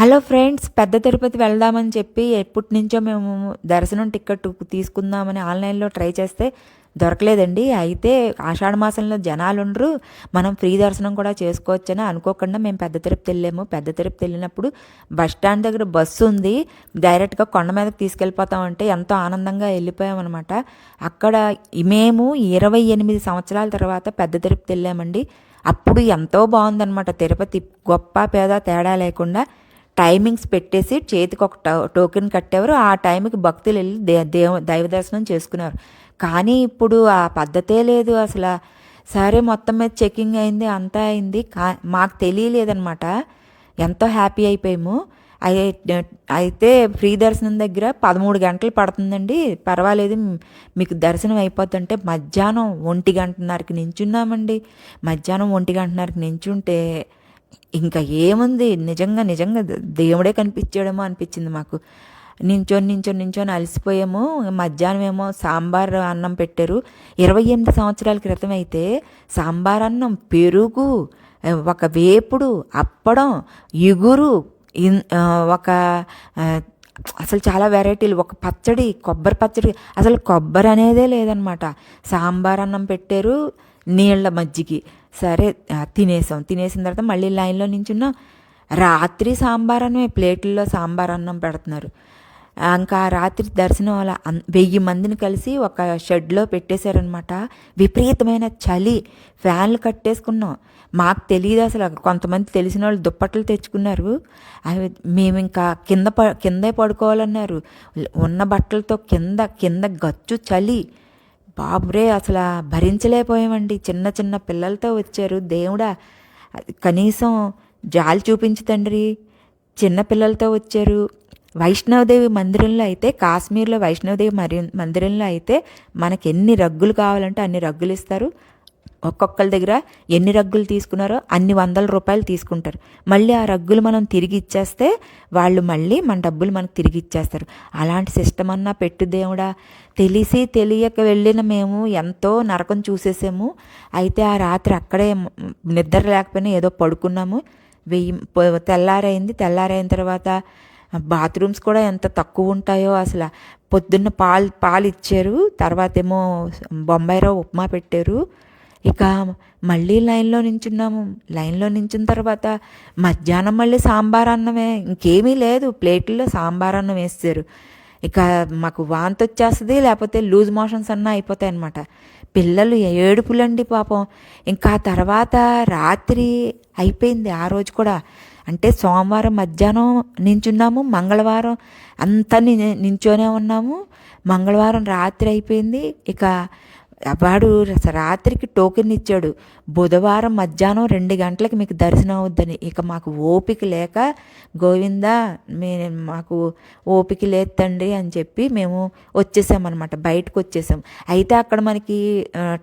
Hello friends పెద్ద తిరుపతి వెళ్దామని చెప్పి ఎప్పటి నుంచో మేము దర్శనం టికెట్ తీసుకుందామని ఆన్లైన్లో ట్రై చేస్తే దొరకలేదండి. అయితే ఆషాఢ మాసంలో జనాలు ఉండరు. మనం ఫ్రీ దర్శనం కూడా చేసుకోవచ్చని అనుకోకుండా మేము పెద్ద తిరుపతి వెళ్ళాము. పెద్ద తిరుపతి వెళ్ళినప్పుడు బస్ స్టాండ్ దగ్గర బస్సు ఉంది. డైరెక్ట్గా కొండ మీదకి తీసుకెళ్ళిపోతామంటే ఎంతో ఆనందంగా వెళ్ళిపోయామన్నమాట. అక్కడ మేము ఇరవై ఎనిమిది సంవత్సరాల తర్వాత పెద్ద తిరుపతి వెళ్ళామండి. అప్పుడు ఎంతో బాగుందన్నమాట. తిరుపతి గొప్ప పేద తేడా లేకుండా టైమింగ్స్ పెట్టేసి చేతికి ఒక టో టోకెన్ కట్టేవారు. ఆ టైంకి భక్తులు వెళ్ళి దే దేవ దైవ దర్శనం చేసుకున్నారు కానీ ఇప్పుడు ఆ పద్ధతే లేదు అసలు. సరే మొత్తం మీద చెకింగ్ అయింది అంతా అయింది. కా మాకు తెలియలేదనమాట ఎంతో హ్యాపీ అయిపోయాము. అయితే ఫ్రీ దర్శనం దగ్గర పదమూడు గంటలు పడుతుందండి. పర్వాలేదు మీకు దర్శనం అయిపోతుంటే మధ్యాహ్నం ఒంటి గంటన్నరకి నించున్నామండి. మధ్యాహ్నం ఒంటి గంటన్నరకి నించుంటే ఇంకా ఏముంది? నిజంగా నిజంగా దేవుడే కనిపించాడేమో అనిపించింది మాకు. నించొని నించొని నించొని అలసిపోయాము. మధ్యాహ్నం ఏమో సాంబార్ అన్నం పెట్టారు. ఇరవై ఎనిమిది సంవత్సరాల క్రితం అయితే సాంబార్ అన్నం పెరుగు ఒక వేపుడు అప్పడం ఇగురు ఇన్- ఒక అసలు చాలా వెరైటీలు. ఒక పచ్చడి కొబ్బరి పచ్చడి. అసలు కొబ్బరి అనేదే లేదనమాట. సాంబార్ అన్నం పెట్టారు నీళ్ళ మజ్జిగి. సరే తినేసాం. తినేసిన తర్వాత మళ్ళీ లైన్లో నించున్నాం రాత్రి సాంబార్ అన్నమే ప్లేట్లలో సాంబార్ అన్నం పెడుతున్నారు. ఇంకా రాత్రి దర్శనం అలా వెయ్యి మందిని కలిసి ఒక షెడ్లో పెట్టేశారనమాట విపరీతమైన చలి ఫ్యాన్లు కట్టేసుకున్నాం. మాకు తెలియదు అసలు కొంతమంది తెలిసిన వాళ్ళు దుప్పట్లు తెచ్చుకున్నారు. అవి మేము ఇంకా కింద ప కిందే పడుకోవాలన్నారు. ఉన్న బట్టలతో కింద కింద గచ్చు చలి. బాబురే అసలు భరించలేకపోయామండి. చిన్న చిన్న పిల్లలతో వచ్చారు. దేవుడా కనీసం జాలి చూపించు తండ్రి. చిన్న పిల్లలతో వచ్చారు. వైష్ణవదేవి మందిరంలో అయితే కాశ్మీర్లో వైష్ణవదేవి మరి మందిరంలో అయితే మనకి ఎన్ని రగ్గులు కావాలంటే అన్ని రగ్గులు ఇస్తారు. ఒక్కొక్కరి దగ్గర ఎన్ని రగ్గులు తీసుకున్నారో అన్ని వందల రూపాయలు తీసుకుంటారు. మళ్ళీ ఆ రగ్గులు మనం తిరిగి ఇచ్చేస్తే వాళ్ళు మళ్ళీ మన డబ్బులు మనకు తిరిగి ఇచ్చేస్తారు. అలాంటి సిస్టమ్ అన్నా పెట్టు దేవుడా. తెలిసి తెలియక వెళ్ళిన మేము ఎంతో నరకం చూసేసాము. అయితే ఆ రాత్రి అక్కడే నిద్ర లేకపోయినా ఏదో పడుకున్నాము. వెయ్యి తెల్లారైంది. తెల్లారైన తర్వాత బాత్రూమ్స్ కూడా ఎంత తక్కువ ఉంటాయో అసలు. పొద్దున్న పాలు పాలు ఇచ్చారు. తర్వాత ఏమో బొంబాయిరావు ఉప్మా పెట్టారు. ఇక మళ్ళీ లైన్లో నించున్నాము. లైన్లో నించిన తర్వాత మధ్యాహ్నం మళ్ళీ సాంబార్ అన్నమే. ఇంకేమీ లేదు. ప్లేట్లో సాంబార్ అన్నం వేస్తారు. ఇక మాకు వాంతి వచ్చేస్తుంది లేకపోతే లూజ్ మోషన్స్ అన్నా అయిపోతాయి అనమాట పిల్లలు ఏడుపులండి పాపం. ఇంకా తర్వాత రాత్రి అయిపోయింది ఆ రోజు కూడా. అంటే సోమవారం మధ్యాహ్నం నించున్నాము మంగళవారం అంతా ని- నించోనే ఉన్నాము. మంగళవారం రాత్రి అయిపోయింది. ఇక వాడు రాత్రికి టోకెన్ ఇచ్చాడు. బుధవారం మధ్యాహ్నం రెండు గంటలకు మీకు దర్శనం అవుద్దని. ఇక మాకు ఓపిక లేక గోవిందా మీ మాకు ఓపిక లేదు తండ్రి అని చెప్పి మేము వచ్చేసామన్నమాట. బయటకు వచ్చేసాం. అయితే అక్కడ మనకి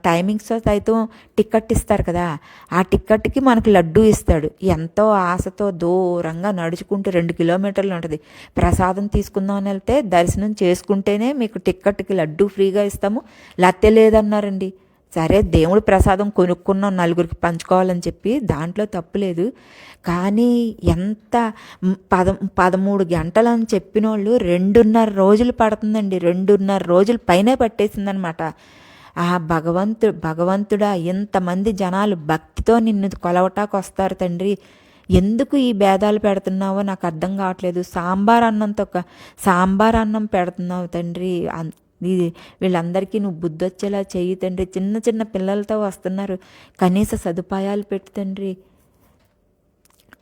టైమింగ్స్ సైతం టికెట్ ఇస్తారు కదా. ఆ టికెట్కి మనకు లడ్డు ఇస్తాడు. ఎంతో ఆశతో దూరంగా నడుచుకుంటూ రెండు కిలోమీటర్లు ఉంటుంది. ప్రసాదం తీసుకుందాం అని వెళ్తే దర్శనం చేసుకుంటేనే మీకు టిక్కెట్కి లడ్డు ఫ్రీగా ఇస్తాము. లత్తె లేదన్నారండి. సరే దేవుడు ప్రసాదం కొనుక్కున్నాం నలుగురికి పంచుకోవాలని చెప్పి దాంట్లో తప్పులేదు కానీ ఎంత పద పదమూడు గంటలు అని చెప్పిన వాళ్ళు రెండున్నర రోజులు పడుతుందండి. రెండున్నర రోజులు పైనే పట్టేసిందనమాట. ఆ భగవంతు భగవంతుడా ఇంతమంది జనాలు భక్తితో నిన్ను కొలవటాకు వస్తారు తండ్రి. ఎందుకు ఈ భేదాలు పెడుతున్నావో నాకు అర్థం కావట్లేదు. సాంబార్ అన్నంతో ఒక సాంబార్ అన్నం పెడుతున్నావు తండ్రి. అన్- వీళ్ళందరికీ నువ్వు బుద్ధొచ్చేలా చెయ్యి తండ్రి. చిన్న చిన్న పిల్లలతో వస్తున్నారు. కనీస సదుపాయాలు పెట్టు తండ్రి.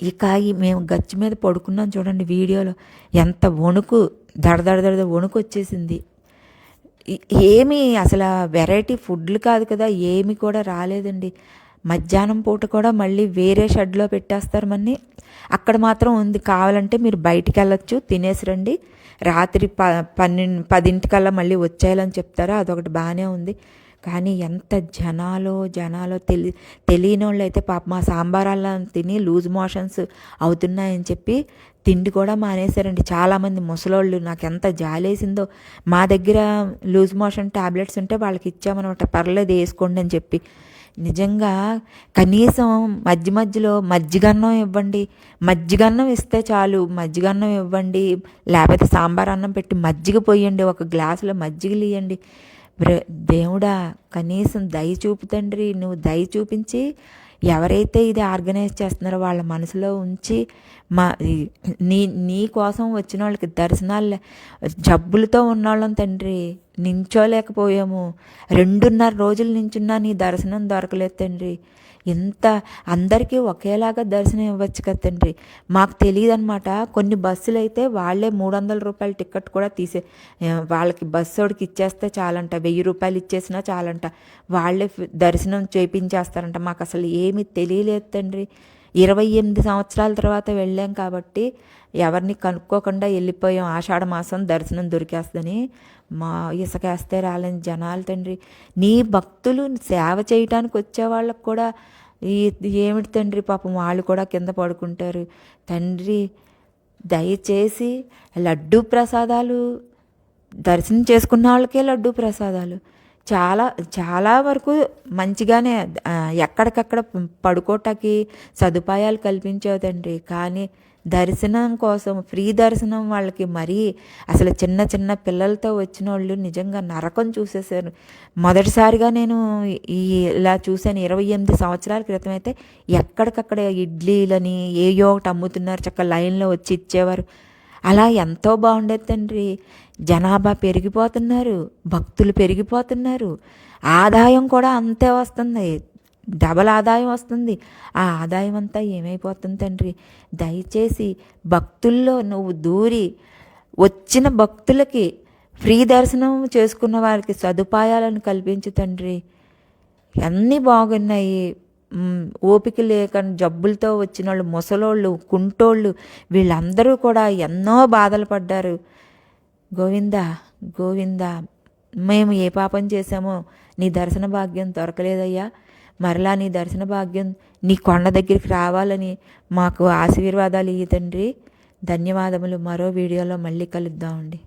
ఇక మేము గచ్చి మీద పడుకున్నాం చూడండి వీడియోలో. ఎంత వణుకు దడదడదడ వణుకు వచ్చేసింది. ఏమి ఏమీ అసలు వెరైటీ ఫుడ్లు కాదు కదా ఏమి కూడా రాలేదండి. మధ్యాహ్నం పూట కూడా మళ్ళీ వేరే షెడ్లో పెట్టేస్తారు మన్ని. అక్కడ మాత్రం ఉంది. కావాలంటే మీరు బయటికి వెళ్ళొచ్చు తినేసి రండి. రాత్రి ప పన్నెండు పదింటికల్లా మళ్ళీ వచ్చేయాలని చెప్తారో? అదొకటి బాగానే ఉంది. కానీ ఎంత జనాలో జనాలో తెలి తెలియని వాళ్ళు అయితే పాప మా సాంబారాలను తిని లూజ్ మోషన్స్ అవుతున్నాయని చెప్పి తిండి కూడా మానేశారండి. చాలామంది ముసలోళ్ళు నాకు ఎంత జాలేసిందో. మా దగ్గర లూజ్ మోషన్ టాబ్లెట్స్ ఉంటే వాళ్ళకి ఇచ్చామన్నమాట. పర్లేదు వేసుకోండి అని చెప్పి. నిజంగా కనీసం మధ్య మధ్యలో మజ్జిగన్నం ఇవ్వండి. మజ్జిగన్నం ఇస్తే చాలు. మజ్జిగన్నం ఇవ్వండి. లేకపోతే సాంబార్ అన్నం పెట్టి మజ్జిగ పోయండి. ఒక గ్లాసులో మజ్జిగలు ఇవ్వండి బ్ర- దేవుడా కనీసం దయ చూపు తండ్రి నువ్వు దయ చూపించి ఎవరైతే ఇది ఆర్గనైజ్ చేస్తున్నారో వాళ్ళ మనసులో ఉంచి మా నీ నీ కోసం వచ్చిన వాళ్ళకి దర్శనాలు జబ్బులతో ఉన్నవాళ్ళం తండ్రి నించోలేకపోయాము. రెండున్నర రోజులు నించున్నా నీ దర్శనం దొరకలేదు తండ్రి. ఇంత అందరికీ ఒకేలాగా దర్శనం ఇవ్వచ్చు కదా తండ్రి. మాకు తెలియదు అనమాట కొన్ని బస్సులు అయితే వాళ్ళే మూడు వందల రూపాయల టికెట్ కూడా తీసే వాళ్ళకి బస్సు వాడికి ఇచ్చేస్తే చాలంట. వెయ్యి రూపాయలు ఇచ్చేసినా చాలంట. వాళ్ళే దర్శనం చేయించేస్తారంట మాకు అసలు ఏమీ తెలియలేదు తండ్రి. ఇరవై ఎనిమిది సంవత్సరాల తర్వాత వెళ్ళాం కాబట్టి ఎవరిని కనుక్కోకుండా వెళ్ళిపోయాం. ఆషాఢ మాసం దర్శనం దొరికేస్తుందని. మా ఇసుకేస్తే రాలేని జనాలు తండ్రి నీ భక్తులు సేవ చేయటానికి వచ్చే వాళ్ళకు కూడా ఈ ఏమిటి తండ్రి పాపం వాళ్ళు కూడా కింద పడుకుంటారు. తండ్రి దయచేసి లడ్డూ ప్రసాదాలు దర్శనం చేసుకున్న వాళ్ళకే లడ్డూ ప్రసాదాలు. చాలా చాలా వరకు మంచిగానే ఎక్కడికక్కడ పడుకోటానికి సదుపాయాలు కల్పించావు తండ్రి. కానీ దర్శనం కోసం ఫ్రీ దర్శనం వాళ్ళకి మరీ అసలు చిన్న చిన్న పిల్లలతో వచ్చిన వాళ్ళు నిజంగా నరకం చూసేసారు మొదటిసారిగా నేను ఈ ఇలా చూశాను. ఇరవై ఎనిమిది సంవత్సరాల క్రితం అయితే ఎక్కడికక్కడ ఇడ్లీలని ఏయో ఒకటి అమ్ముతున్నారు. చక్క లైన్లో వచ్చి ఇచ్చేవారు. అలా ఎంతో బాగుండేది తండ్రి. జనాభా పెరిగిపోతున్నారు. భక్తులు పెరిగిపోతున్నారు. ఆదాయం కూడా అంతే వస్తుంది. డబల్ ఆదాయం వస్తుంది. ఆ ఆదాయం అంతా ఏమైపోతుంది తండ్రి? దయచేసి భక్తుల్లో నువ్వు దూరి వచ్చిన భక్తులకి ఫ్రీ దర్శనం చేసుకున్న వారికి సదుపాయాలను కల్పించు తండ్రి. అన్నీ బాగున్నాయి. ఓపిక లేక జబ్బులతో వచ్చిన వాళ్ళు ముసలోళ్ళు కుంటోళ్ళు వీళ్ళందరూ కూడా ఎన్నో బాధలు పడ్డారు. గోవింద గోవింద మేము ఏ పాపం చేశామో నీ దర్శన భాగ్యం దొరకలేదయ్యా. మరలా నీ దర్శన భాగ్యం నీ కొండ దగ్గరికి రావాలని మాకు ఆశీర్వాదాలు ఇయ్యి తండ్రి. ధన్యవాదములు. మరో వీడియోలో మళ్ళీ కలుద్దామండి.